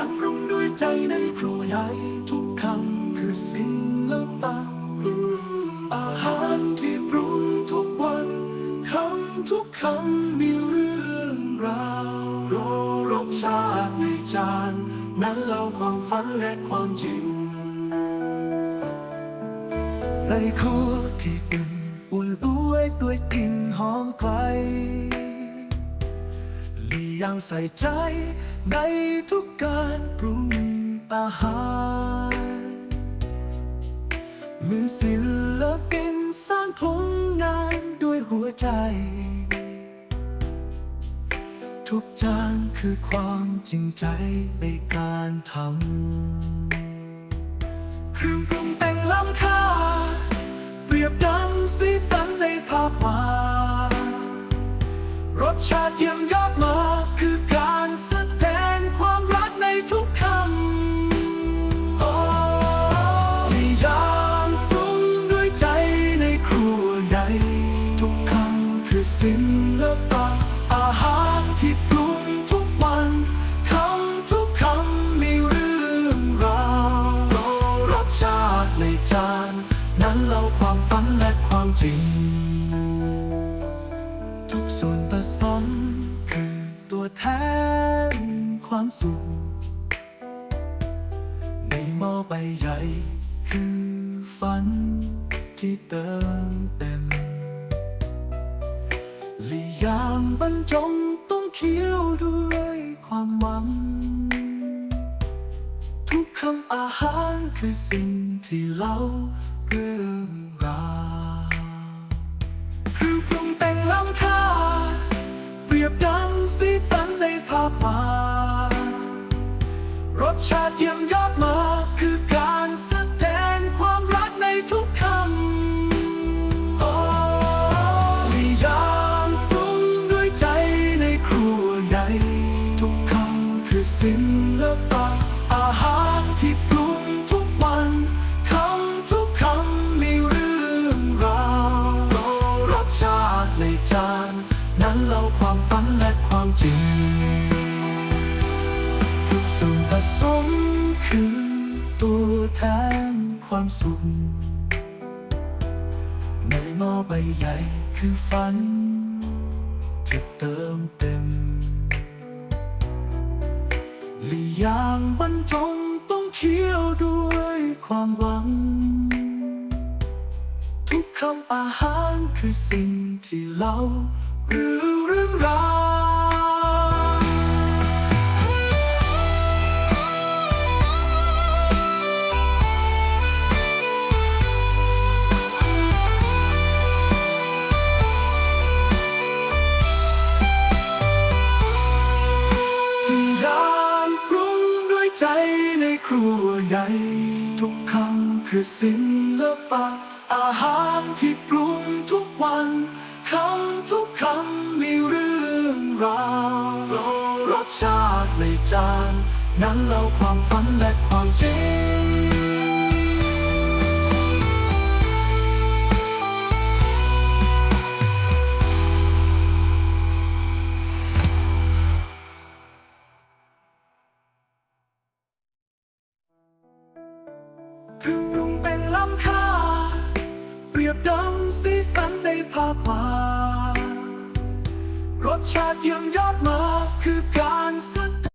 ารปรุงด้วยใจในครัวใหญ่ทุกคำคือศิลปะอาหารที่ปรุงทุกวันคำทุกคำมีเรื่องราวรรสชาติในจานนั้นเล่าความฝันและความจริงในครัวที่อุ่นอุ่นด้วยด้วยกลิ่นหอมไกล ลียังใส่ใจในทุกการปรุงอาหารมือศิลปินสร้างผลงานด้วยหัวใจ ทุกจานคือความจริงใจในการทำเครื่องปรุงแต่งล้ำค่า ครัวใหญ่ทุกคำคือศิลปะอาหารที่ปรุงทุกวันคำทุกคำมีเรื่องราวรสชาติในจาน นั้นเล่าความฝันและความจริง ทุกส่วนผสมคือตัวแทนความสุขในหม้อใบใหญ่คือฝัน ที่เติมเต็มลียางบรรจงต้องเคี้ยวด้วยความหวัง ทุกคำอาหารคือสิ่งที่เล่าเรื่องราว คือศิลปะอาหารที่ปรุงทุกวันคำทุกคำมีเรื่องราวรสชาติในจาน นั้นเล่าความฝันและความจริง ทุกส่วนผสมคือตัวแทนความสุขในหม้อใบใหญ่คือฝันที่เติมเต็ม ลียางบรรจงต้องเคี้ยวด้วยความหวัง ทุกคำอาหารคือสิ่งที่เราหรือเรื่องราว รัวใหญ่ทุกคำคือศิลปะ อาหารที่ปรุงทุกวันคำทุกคำมีเรื่องราวรสชาติในจาน นั้นเล่าความฝันและความจริง พึ่งปรุงเป็นล้ำค่า เปรียบดังสีสันในภาพวาดรสชาติเยี่ยมยอดมาคือการสัก